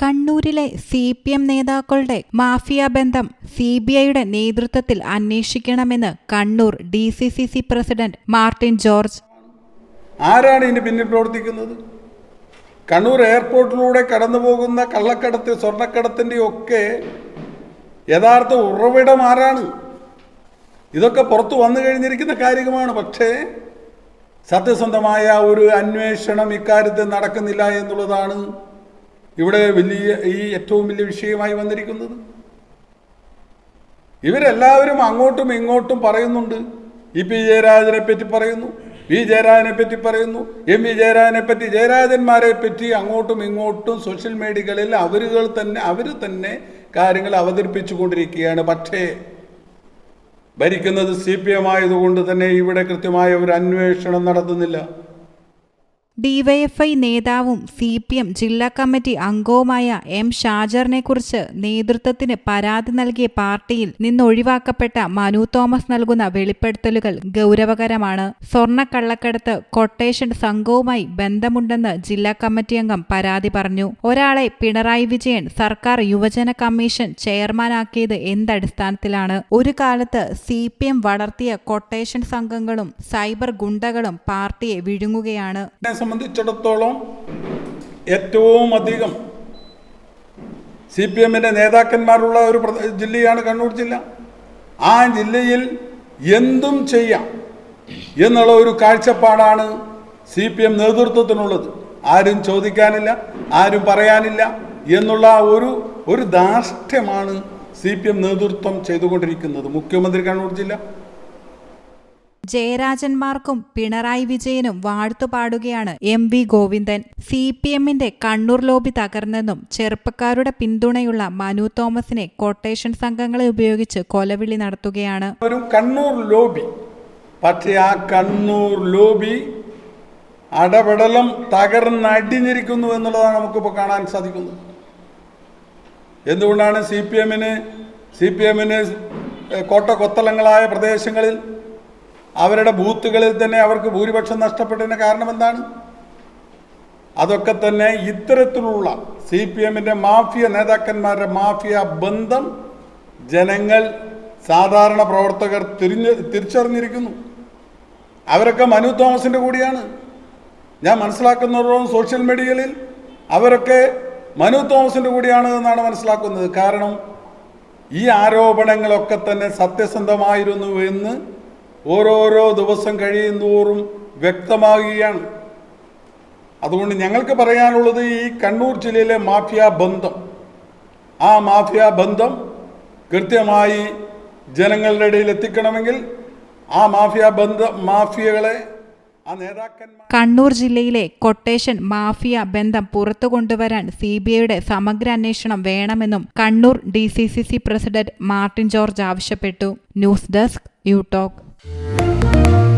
കണ്ണൂരിലെ C P M നേതാക്കളുടെ mafia ബന്ധം സി ബി ഐയുടെ നേതൃത്വത്തിൽ അന്വേഷിക്കണമെന്ന് Kannur D C C C president Martin George. ആരാണ് ഇതിന് പിന്നിൽ പ്രവർത്തിക്കുന്നത്? കണ്ണൂർ എയർപോർട്ടിലൂടെ കടന്നു പോകുന്ന കള്ളക്കടത്ത് സ്വർണക്കടത്തിന്റെ ഒക്കെ യഥാർത്ഥ ഉറവിടം ആരാണ്? ഇതൊക്കെ പുറത്തു വന്നു കഴിഞ്ഞിരിക്കുന്ന കാര്യമാണ്. പക്ഷേ സത്യസന്ധമായ ഒരു അന്വേഷണം ഇക്കാര്യത്തിൽ നടക്കുന്നില്ല എന്നുള്ളതാണ് ഇവിടെ വലിയ ഈ ഏറ്റവും വലിയ വിഷയമായി വന്നിരിക്കുന്നത്. ഇവരെല്ലാവരും അങ്ങോട്ടും ഇങ്ങോട്ടും പറയുന്നുണ്ട്. ഇ പി ജയരാജനെ പറ്റി പറയുന്നു വി ജയരാജനെ പറ്റി പറയുന്നു എം വി ജയരാജനെ പറ്റി ജയരാജന്മാരെ പറ്റി അങ്ങോട്ടും ഇങ്ങോട്ടും സോഷ്യൽ മീഡിയകളിൽ അവരുകൾ തന്നെ അവർ തന്നെ കാര്യങ്ങൾ അവതരിപ്പിച്ചു കൊണ്ടിരിക്കുകയാണ് പക്ഷേ ഭരിക്കുന്നത് സി പി എം ആയതുകൊണ്ട് തന്നെ ഇവിടെ കൃത്യമായ ഒരു അന്വേഷണം നടത്തുന്നില്ല. ഡിവൈഎഫ്ഐ നേതാവും സി പി എം ജില്ലാ കമ്മിറ്റി അംഗവുമായ എം ഷാജറിനെക്കുറിച്ച് നേതൃത്വത്തിന് പരാതി നൽകിയ പാർട്ടിയിൽ നിന്നൊഴിവാക്കപ്പെട്ട മനു തോമസ് നൽകുന്ന വെളിപ്പെടുത്തലുകൾ ഗൗരവകരമാണ്. സ്വർണക്കള്ളക്കടത്ത് കൊട്ടേഷൻ സംഘവുമായി ബന്ധമുണ്ടെന്ന് ജില്ലാ കമ്മിറ്റി അംഗം പരാതി പറഞ്ഞു. ഒരാളെ പിണറായി വിജയൻ സർക്കാർ യുവജന കമ്മീഷൻ ചെയർമാനാക്കിയത് എന്തടിസ്ഥാനത്തിലാണ്? ഒരു കാലത്ത് സി പി എം വളർത്തിയ കൊട്ടേഷൻ സംഘങ്ങളും സൈബർ ഗുണ്ടകളും പാർട്ടിയെ വിഴുങ്ങുകയാണ്. സംബന്ധിച്ചിടത്തോളം ഏറ്റവും അധികം സി പി എമ്മിന്റെ നേതാക്കന്മാരുള്ള ഒരു ജില്ലയാണ് കണ്ണൂർ ജില്ല. ആ ജില്ലയിൽ എന്തും ചെയ്യാം എന്നുള്ള ഒരു കാഴ്ചപ്പാടാണ് സി പി എം നേതൃത്വത്തിനുള്ളത്. ആരും ചോദിക്കാനില്ല ആരും പറയാനില്ല എന്നുള്ള ഒരു ഒരു ധാർഷ്ട്യമാണ് സി പി എം നേതൃത്വം ചെയ്തുകൊണ്ടിരിക്കുന്നത്. മുഖ്യമന്ത്രി കണ്ണൂർ ജില്ല ജയരാജന്മാർക്കും പിണറായി വിജയനും വാഴ്ത്തുപാടുകയാണ് M V Govindan. C P എമ്മിന്റെ കണ്ണൂർ ലോബി തകർന്നെന്നും ചെറുപ്പക്കാരുടെ പിന്തുണയുള്ള മനു തോമസിനെ കൊട്ടേഷൻ സംഘങ്ങളെ ഉപയോഗിച്ച് കൊലവിളി നടത്തുകയാണ്. ഒരു കണ്ണൂർ ലോബി. പക്ഷേ ആ കണ്ണൂർ ലോബി അടപടലം തകർന്നടിഞ്ഞിരിക്കുന്നു എന്നുള്ളതാണ് നമുക്കിപ്പോൾ കാണാൻ സാധിക്കുന്നത്. എന്തുകൊണ്ടാണ് സി പി എമ്മിന് സി പി എമ്മിന് കോട്ട കൊത്തലങ്ങളായ പ്രദേശങ്ങളിൽ അവരുടെ ബൂത്തുകളിൽ തന്നെ അവർക്ക് ഭൂരിപക്ഷം നഷ്ടപ്പെട്ടതിന് കാരണം എന്താണ്? അതൊക്കെ തന്നെ ഇത്തരത്തിലുള്ള സി പി എമ്മിന്റെ മാഫിയ നേതാക്കന്മാരുടെ മാഫിയ ബന്ധം ജനങ്ങൾ സാധാരണ പ്രവർത്തകർ തിരിഞ്ഞ് തിരിച്ചറിഞ്ഞിരിക്കുന്നു. അവരൊക്കെ മനു തോമസിന്റെ കൂടിയാണ്. ഞാൻ മനസ്സിലാക്കുന്നവരോ സോഷ്യൽ മീഡിയയിൽ അവരൊക്കെ മനു തോമസിന്റെ കൂടിയാണ് എന്നാണ് മനസ്സിലാക്കുന്നത്. കാരണം ഈ ആരോപണങ്ങളൊക്കെ തന്നെ സത്യസന്ധമായിരുന്നു എന്ന് ഓരോരോ ദിവസം കഴിയുന്തോറും വ്യക്തമാകുകയാണ്. അതുകൊണ്ട് ഞങ്ങൾക്ക് പറയാനുള്ളത് ഈ കണ്ണൂർ ജില്ലയിലെ മാഫിയ ബന്ധം. ആ മാഫിയ ബന്ധം കൃത്യമായി ജനങ്ങളുടെ ഇടയിൽ എത്തിക്കണമെങ്കിൽ ആ മാഫിയ ബന്ധ മാഫിയകളെ കണ്ണൂർ ജില്ലയിലെ കൊട്ടേഷൻ മാഫിയ ബന്ധം പുറത്തു കൊണ്ടുവരാൻ സി ബി ഐയുടെ സമഗ്ര അന്വേഷണം വേണമെന്നും Kannur D C C C president Martin George ആവശ്യപ്പെട്ടു. News desk you talk Thank you.